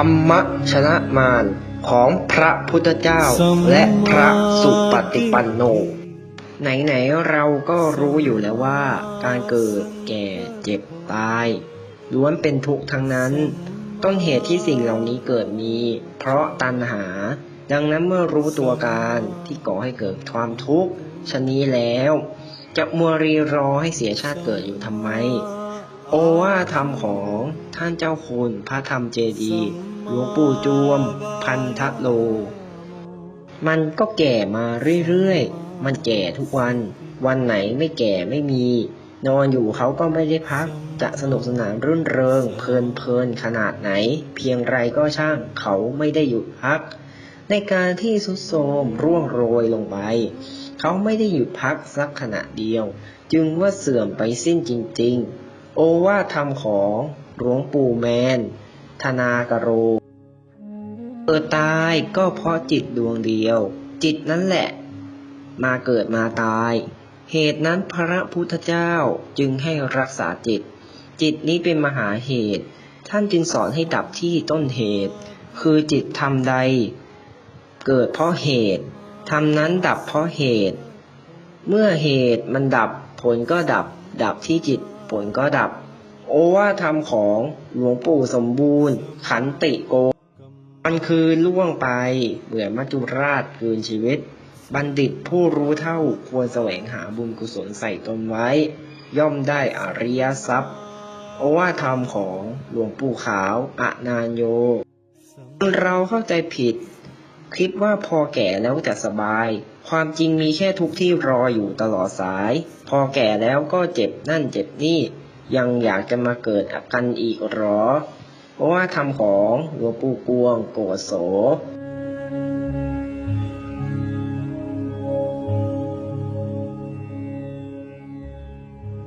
รรมชนะมารของพระพุทธเจ้าและพระสุปฏิปันโน ไหนๆเราก็รู้อยู่แล้วว่า การเกิดแก่เจ็บตายล้วนเป็นทุกข์ทั้งนั้น ต้นเหตุที่สิ่งเหล่านี้เกิดมี เพราะตัณหา ดังนั้นเมื่อรู้ตัวการที่ก่อให้เกิดความทุกข์ชะนี้แล้ว จะมัวรีรอให้เสียชาติเกิดอยู่ทำไม โอว่าธรรมของท่านเจ้าคุณพระธรรมเจดีย์หลวงปู่จวม พันทะโล มันก็แก่มาเรื่อยๆ มันแก่ทุกวัน วันไหนไม่แก่ไม่มี นอนอยู่เขาก็ไม่ได้พัก จะสนุกสนานรื่นเริง เพลินเพลินขนาดไหน เพียงไรก็ช่างเขาไม่ได้หยุดพัก ในการที่สุดโทรมร่วงโรยลงไป เขาไม่ได้หยุดพักสักขณะเดียว จึงว่าเสื่อมไปสิ้นจริง ๆ โอว่าธรรมของหลวงปู่แมน ธนากโร เกิดตายก็เพราะจิตดวงเดียว จิตนั่นแหละ มาเกิดมาตาย เหตุนั้นพระพุทธเจ้าจึงให้รักษาจิต จิตนี้เป็นมหาเหตุ ท่านจึงสอนให้ดับที่ต้นเหตุ คือจิตทำใด เกิดเพราะเหตุทำนั้นดับเพราะเหตุ เมื่อเหตุมันดับผลก็ดับดับที่จิต ผลก็ดับ โอว่าธรรมของหลวงปู่สมบูรณ์ ขันติโก มันคือล่วงไปเหมือนมัจจุราชคืนชีวิต บัณฑิตผู้รู้เท่าควรแสวงหาบุญกุศลใส่ตนไว้ ย่อมได้อริยทรัพย์ โอวาทธรรมของหลวงปู่ขาวอนานโยเราเข้าใจผิด คิดว่าพอแก่แล้วจะสบาย ความจริงมีแค่ทุกที่รออยู่ตลอดสาย พอแก่แล้วก็เจ็บนั่นเจ็บนี่ ยังอยากจะมาเกิดกันอีกหรอ เพราะว่าทำของหลวงปู่กวงโกศโส